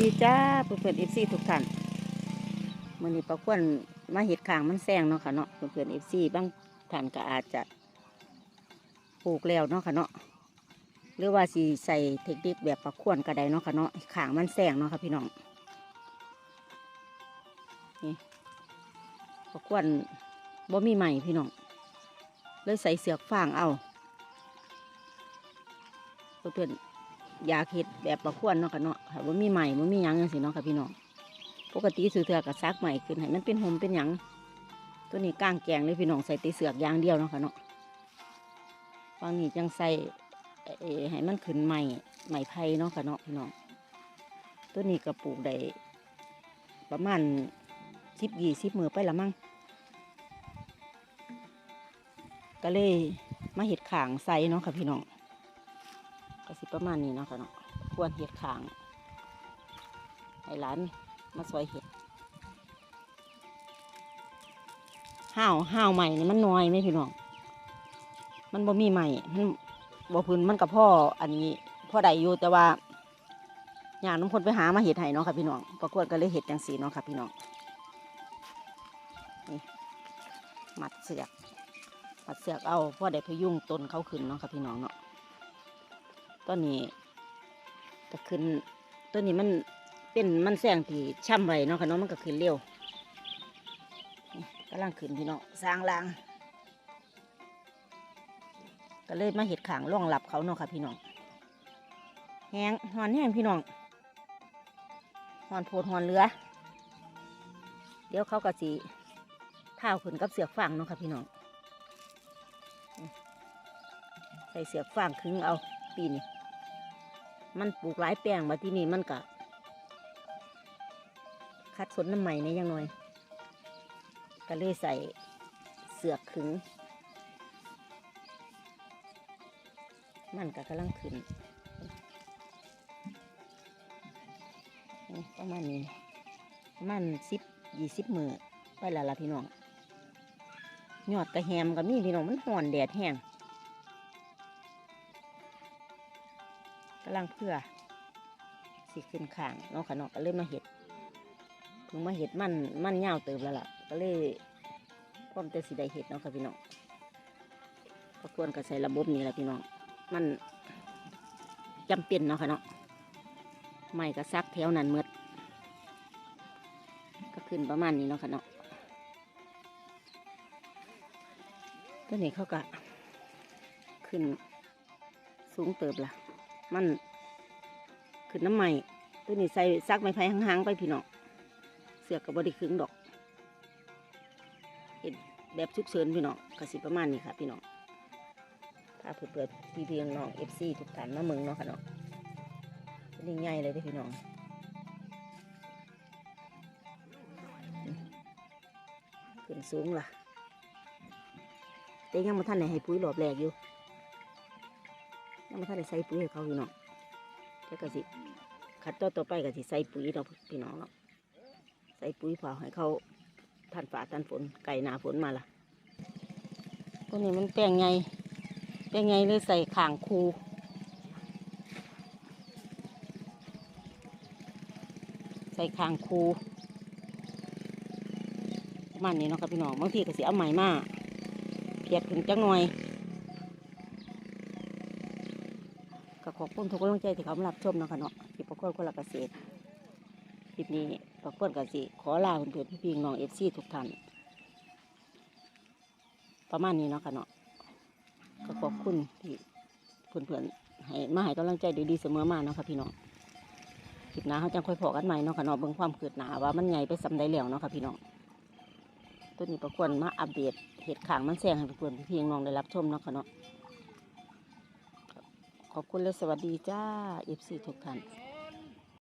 ดีจ้าเพื่อนเตือนเอฟซีทุกท่านมื่อนี้ประควนมาเห็ดขางมันแซงเนาะค่ะเนาะเพื่อนเตือนเอฟซีบางท่านก็อาจจะปลูกแล้วเนาะค่ะเนาะหรือว่าสีใส่เทคนิคแบบประควนก็ไดเนาะค่ะเนาะขางมันแซงเนาะค่ะพี่น้องนี่ประควนบ่มีใหม่พี่น้องเลยใส่เสือกฟางเอาเพื่อน อยากเห็ดแบบประควรเนาะค่ะเนาะค่ะว่ามีใหม่ว่ามีหยังจังสิเนาะค่ะพี่น้องปกติซื้อเถื่อกับซักใหม่ขึ้นให้มันเป็นหมเป็นหยังตัวนี้ก้างแกงเลยพี่น้องใส่ตีเสือกอย่างเดียวเนาะค่ะเนาะบางนี้จังใส่ให้มันขึ้นใหม่ใหม่ไผ่เนาะค่ะเนาะพี่น้องตัวนี้ก็ปลูกได้ประมาณสิบยี่สิบมือไปละมั้งก็เลยมาเห็ดขางใส่เนาะค่ะพี่น้อง ก็สิประมาณนี้เนาะค่ะเนาะควรเห็ดขางให้ร้านมาซอยเห็ดห้าวห้าวใหม่นี่มันน้อยไหมพี่น้อง มันบ่มีใหม่มันบ่พื้นมันกับพ่ออันนี้พ่อใดอยู่แต่ว่าอย่างน้ำคนไปหามาเห็ดให้เนาะค่ะพี่น้องประกวดก็เลยเห็ดจังสีเนาะค่ะพี่น้องนี่มัดเสือกมัดเสือกเอาพ่อได้พยุงต้นเขาขึ้นเนาะค่ะพี่น้องเนาะ ต้นนี้ก็ขึ้นต้นนี้มันเป็นมันแสงที่ช่ำไว้เนาะค่ะเนาะมันก็ขึ้นเร็วนี่กำลังขึ้นพี่น้องสร้างรางก็เลยมาเห็ดขางร่องหลับเขาเนาะค่ะพี่น้องแหงหอนแห้งพี่น้องหอนโพดหอนเรือ เดี๋ยวเขาก็สีเท้าขึ้นกับเสือกฟางเนาะค่ะพี่น้องนี่ใส่เสือกฟางคึงเอา ปีนี้มันปลูกหลายแปลงมาที่นี่มันก็คัดสนน้ำใหม่เนี่ยยังน้อย ก็เลยใส่เสือกขึง มันก็กำลังขึ้นประมาณนี้มาณสิบยี่สิบมือไปและละพี่น้องยอดกระแฮมก็มีพี่น้องมันห่อนแดดแห้ง ลังเพื่อสิขึ้นข้างนาะค่ะเนาะก็เลยมาเห็ดเพิ่งมาเห็ดมันมันยาเติบแล้วล่ะ ก็เลยพร้อมแต่สิได้เห็ดเนาะค่ะพี่น้องก็ควรก็ใส่ระบบนี้แหละพี่น้อง มันจำเป็นเนาะค่ะเนาะไม่ก็ซักแถวนั้นเมืดก็ขึ้นประมาณนี้เนาะค่ะเนาะตัวนี้เขาก็ขึ้นสูงเติบล่ะ มันขึ้นน้ำใหม่ตัวนี้ใส่ซักไม้ไผ่ห่างๆไปพี่น้องเสือกกับบริคึงดอกเห็ดแบบชุกเฉินพี่น้องกระสิประมาณนี้ค่ะพี่น้องถ้าเปิดๆพี่เพียงน้องเอฟซีทุกท่านมาเมืองเนาะค่ะเนาะตัวนี้ใหญ่เลยพี่น้องขึ้นสูงล่ะแต่ยังมาท่านไหนให้ปุ๋ยหลอบแหลกอยู่ ยังไม่ทันได้ใส่ปุ๋ยให้เขาพี่น้องแล้วก็สิขัดต่อต่อไปก็สิใส่ปุ๋ยเราะพี่น้องเนาะใส่ปุ๋ยเผาให้เขาทันฝาทันฝนไก่หนาฝนมาละตัวนี้มันแป้งไงแป้งไงเลยใส่ข่างคูใส่ข่างคูมาณนี้เนาะครับพี่น้องบางทีก็สิเอาใหม่มาเพียดถึงจังหน่อย ขอบคุณทุกกำลังใจที่เขามารับชมเนาะคะเนาะที่ประกวดคนละเกษตรคลิปนี้ประกวดกสิขอลาเพื่อนพี่น้องเอฟซีทุกท่านประมาณนี้เนาะค่ะเนาะก็ขอบคุณที่เพื่อนๆให้มาให้กำลังใจดีๆเสมอมาเนาะค่ะพี่น้องคลิปหน้าเขาจังค่อยพอกันใหม่เนาะค่ะเนาะเบิ่งความคืบหนาว่ามันใหญ่ไปสำใดแล้วเนาะค่ะพี่น้องตัวนี้ประกวดมาอัปเดตเหตุข่างมันแซงให้เพื่อนพี่น้องได้รับชมเนาะค่ะเนาะ ขอบคุณและสวัสดีจ้าเอฟซีทุกท่าน